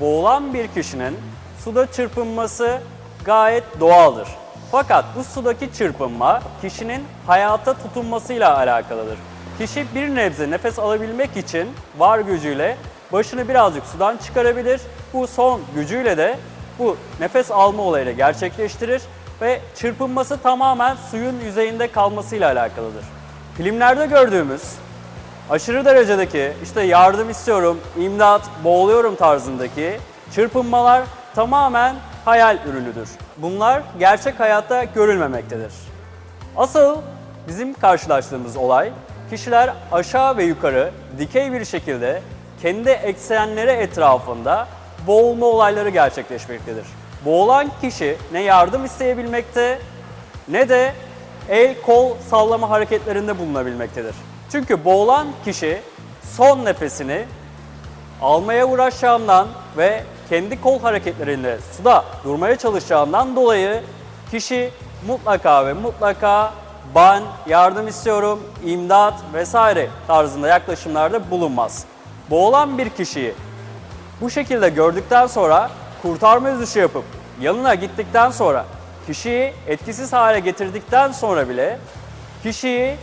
Boğulan bir kişinin suda çırpınması gayet doğaldır. Fakat bu sudaki çırpınma kişinin hayata tutunmasıyla alakalıdır. Kişi bir nebze nefes alabilmek için var gücüyle başını birazcık sudan çıkarabilir. Bu son gücüyle de bu nefes alma olayını gerçekleştirir ve çırpınması tamamen suyun yüzeyinde kalmasıyla alakalıdır. Filmlerde gördüğümüz aşırı derecedeki işte yardım istiyorum, imdat, boğuluyorum tarzındaki çırpınmalar tamamen hayal ürünüdür. Bunlar gerçek hayatta görülmemektedir. Asıl bizim karşılaştığımız olay kişiler aşağı ve yukarı dikey bir şekilde kendi eksenleri etrafında boğulma olayları gerçekleşmektedir. Boğulan kişi ne yardım isteyebilmekte ne de el kol sallama hareketlerinde bulunabilmektedir. Çünkü boğulan kişi son nefesini almaya uğraşacağından ve kendi kol hareketlerinde suda durmaya çalışacağından dolayı kişi mutlaka ve mutlaka ben yardım istiyorum, imdat vesaire tarzında yaklaşımlarda bulunmaz. Boğulan bir kişiyi bu şekilde gördükten sonra kurtarma yüzüşü yapıp yanına gittikten sonra kişiyi etkisiz hale getirdikten sonra bile kişiyi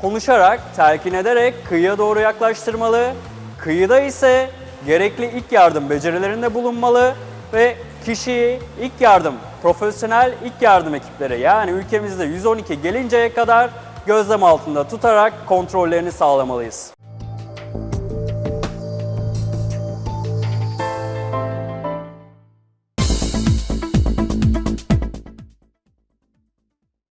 konuşarak, telkin ederek kıyıya doğru yaklaştırmalı. Kıyıda ise gerekli ilk yardım becerilerinde bulunmalı ve kişiyi ilk yardım, profesyonel ilk yardım ekipleri yani ülkemizde 112 gelinceye kadar gözlem altında tutarak kontrollerini sağlamalıyız.